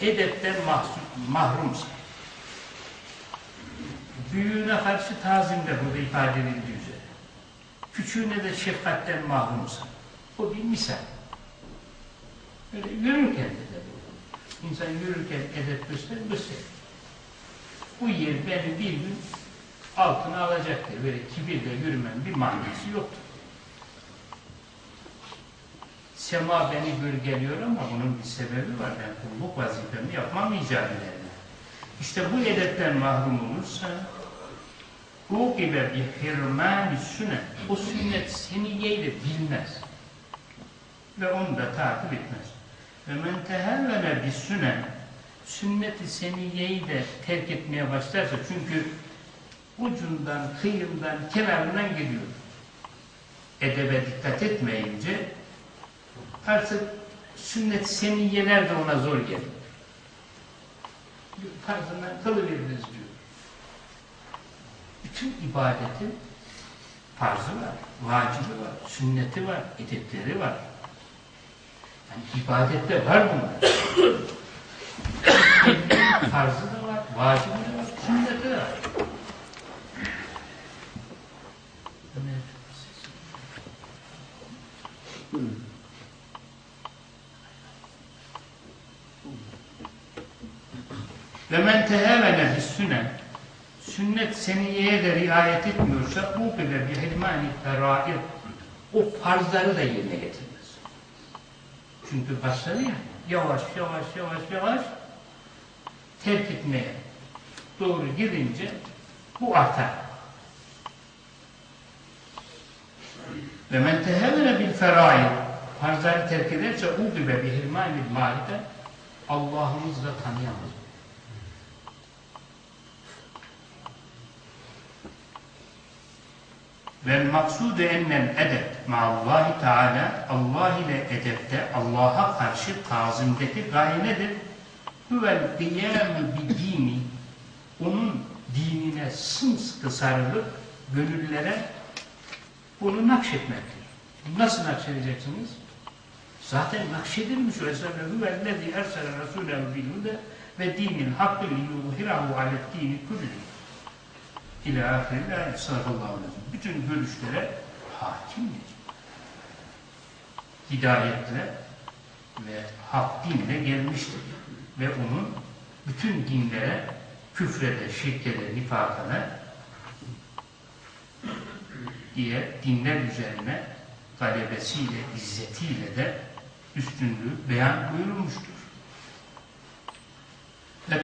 edepten mahzun, mahrumsan, büyüğüne karşı tazim de burada ifade edildiği üzere, küçüğüne de şefkatten mahrumsan, bu bir misal. Böyle yürürken de bu. İnsan yürürken edep göster, göster. Bu yer beni bir gün altına alacaktır. Böyle kibirle yürümen bir manası yoktur. Sema beni gölgeliyor ama bunun bir sebebi var. Ben kulluk vazifemi yapmam icap ederim. İşte bu edepten mahrum olursa ukibe bi hirmani sünnet o sünnet seniyeyle bilmez ve onu da takip etmez. Ve men tehevvene bi sünnet sünnet-i de terk etmeye başlarsa çünkü ucundan, kıyından, kenarından geliyor. Edebe dikkat etmeyince artık sünnet seniyeler de ona zor geliyor. Tarzından kalıveririz diyor. Bütün ibadetin farzı var, vacibi var, sünneti var, edepleri var. Yani ibadette var bunlar. farzı da var, vacibi de var, sünneti de var. Ve men tehevene bis sünnet seniyeye de riayet etmiyorsa bu bile bir hilmani feraid o farzları da yerine getirmez. Çünkü başladı ya yavaş yavaş yavaş yavaş terk etmeye doğru gidince bu artar. Ve men tehevene bil feraid farzları terk ederse u gibi bir hilmani maride Allah'ımızla tanıyamaz. Ve maksudu ennel edep ma'allahi teala Allah ile edepte Allah'a karşı tazimdeki gaye nedir? Huvel kıyâmü bi dini onun dinine sımsıkı sarılıp gönüllere bunu nakşetmektir. Nasıl nakşedeceksiniz? Zaten nakşedilmiş o eserde huvellezî ersele rasûlehu bilhude ve dinil hakkı liyuhirahu alet dini kulli ila ahirine aleyhi ve sellem. Bütün görüşlere hakimdir. Hidayetle ve hak dinle gelmiştir. Ve onun bütün dinlere küfrede, şirkede, nifakana diye dinler üzerine galebesiyle, izzetiyle de üstünlüğü beyan buyurulmuştur.